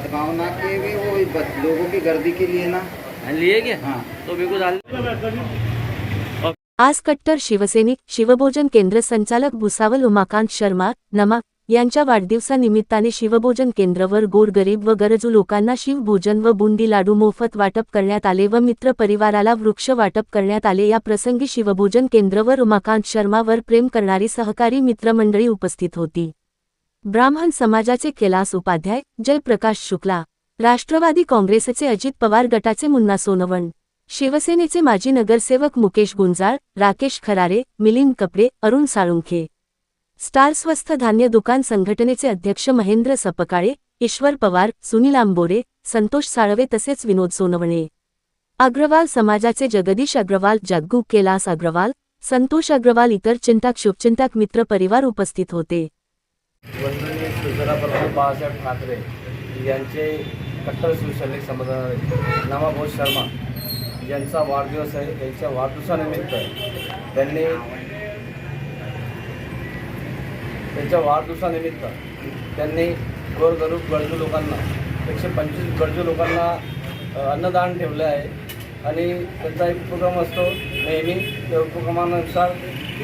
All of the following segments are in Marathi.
हदगांव नाके में वो बस लोगों की गर्दी के लिए ना। लिए क्या? हाँ। तो बिल्कुल डाल आज कट्टर शिवसैनिक शिवभोजन केंद्र संचालक भुसावल उमाकांत शर्मा नमा यांच्या वाढदिवसानिमित्ताने शिवभोजन केंद्रवर गोरगरीब व गरजू लोकांना शिवभोजन व बुंदी लाडू मोफत वाटप करण्यात आले व मित्र परिवाराला वृक्ष वाटप करण्यात आले. या प्रसंगी शिवभोजन केंद्रवर उमाकांत शर्मावर प्रेम करणारी सहकारी मित्रमंडळी उपस्थित होती. ब्राह्मण समाजाचे कैलास उपाध्याय जयप्रकाश शुक्ला राष्ट्रवादी काँग्रेसचे अजित पवार गटाचे मुन्ना सोनवण शिवसेनेचे माजी नगरसेवक मुकेश गुंजाळ राकेश खरारे मिलिंद कपडे अरुण साळुंखे. स्टार स्वस्थ धान्य दुकान संघटनेचे अध्यक्ष महेंद्र सपकाळे ईश्वर पवार सुनील आंबोरे संतोष साळवे तसेच विनोद सोनवणे. अग्रवाल समाजाचे जगदीश अग्रवाल जग्गू कैलास अग्रवाल संतोष अग्रवाल इतर चिंताक शुभचिंताक मित्र परिवार उपस्थित होते. वंदनीय शिवसेनाप्रमुख बाळासाहेब ठाकरे यांचे कट्टर शिवसैनिक समाजा नामाभाऊ शर्मा यांचा वाढदिवस आहे. त्यांच्या वाढदिवसानिमित्त त्यांनी त्यांच्या वाढदिवसानिमित्त त्यांनी गोरगरीब गरजू लोकांना एकशे पंचवीस गरजू लोकांना अन्नदान ठेवले आहे. आणि त्यांचा एक उपक्रम असतो नेहमी त्या उपक्रमानुसार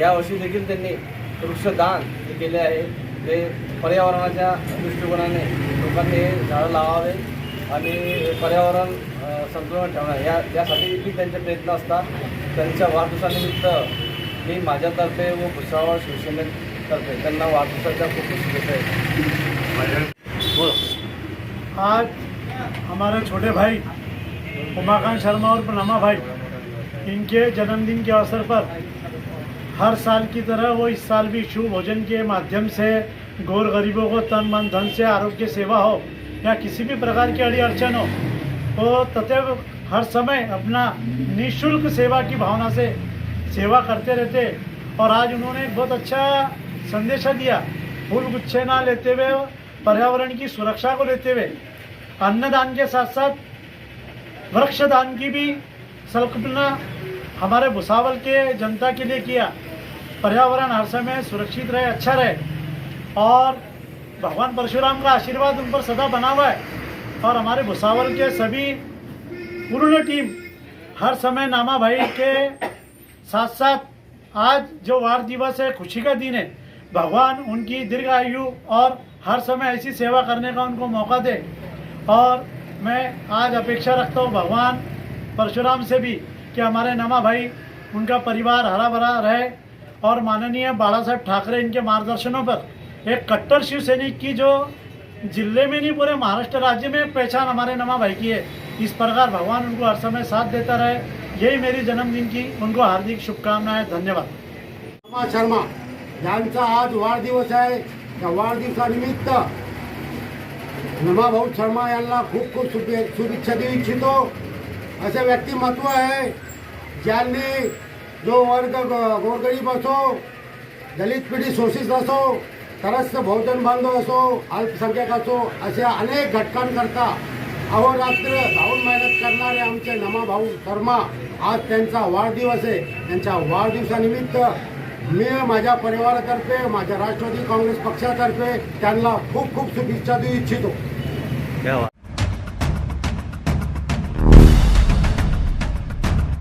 यावर्षी देखील त्यांनी वृक्षदान हे केले आहे. ते पर्यावरणाच्या दृष्टिकोनाने लोकांनी हे झाडं लावावे आणि पर्यावरण संतुलन ठेवणं या यासाठी देखील त्यांचे प्रयत्न असतात. त्यांच्या वाढदिवसानिमित्त मी माझ्यातर्फे व भुसावळ शिवसेनेतर्फे त्यांना वाढदिवसाच्या खूप खूप शुभेच्छा आहेत आज हमारे छोटे भाई उमाकांत शर्मा और नमा भाई इनके जन्मदिन के अवसर पर हर साल की तरह वो इस साल भी शिव भोजन के माध्यम से गौर गरीबों को तन, मन, धन से आरोग्य सेवा हो या किसी भी प्रकार की अड़ी अड़चन हो वो तथैव हर समय अपना निशुल्क सेवा की भावना से सेवा करते रहते। और आज उन्होंने बहुत अच्छा संदेशा दिया, फूल गुच्छे ना लेते हुए, पर्यावरण की सुरक्षा को लेते हुए। अन्नदान के साथ साथ वृक्षदान की भी संकल्पना हमारे भुसावल के जनता के लिए किया। पर्यावरण हर समय सुरक्षित रहे अच्छा रहे। और भगवान परशुराम का आशीर्वाद उन पर सदा बना हुआ है। और हमारे भुसावल के सभी पूर्ण टीम, हर समय नामा भाई के साथ साथ आज जो वार दिवस है, खुशी का दिन है। भगवान उनकी दीर्घ आयु और हर समय ऐसी सेवा करने का उनको मौका दे। और मैं आज अपेक्षा रखता हूँ भगवान परशुराम से भी कि हमारे नामा भाई, उनका परिवार हरा भरा रहे। और माननीय बाला साहेब ठाकरे इनके मार्गदर्शनों पर एक कट्टर शिव सैनिक की जो ज़िले में नहीं, पूरे महाराष्ट्र राज्य में पहचान हमारे नमा भाई की है, इस प्रकार भगवान उनको हर समय साथ देता रहे। यही मेरी जन्मदिन की उनको हार्दिक शुभकामनाएँ, धन्यवाद। शर्मा शर्मा, यांचा आज वाढदिवस आहे त्या वाढदिवसानिमित्त नमाभाऊ शर्मा यांना खूप खूप शुभे शुभेच्छा देऊ इच्छितो. असे व्यक्तिमत्व आहे जो वर्ग गोरगरीब असो दलित पिढी शोषित असो तरस्थ बहुजन बांधव असो अल्पसंख्याक असो अशा अनेक घटकांकरता अहोरात्र धावून मेहनत करणारे आमचे नमाभाऊ शर्मा आज त्यांचा वाढदिवस आहे. त्यांच्या वाढदिवसानिमित्त मी माझ्या परिवारातर्फे माझ्या राष्ट्रवादी काँग्रेस पक्षातर्फे त्यांना खूप खूप शुभेच्छा देऊ इच्छितो.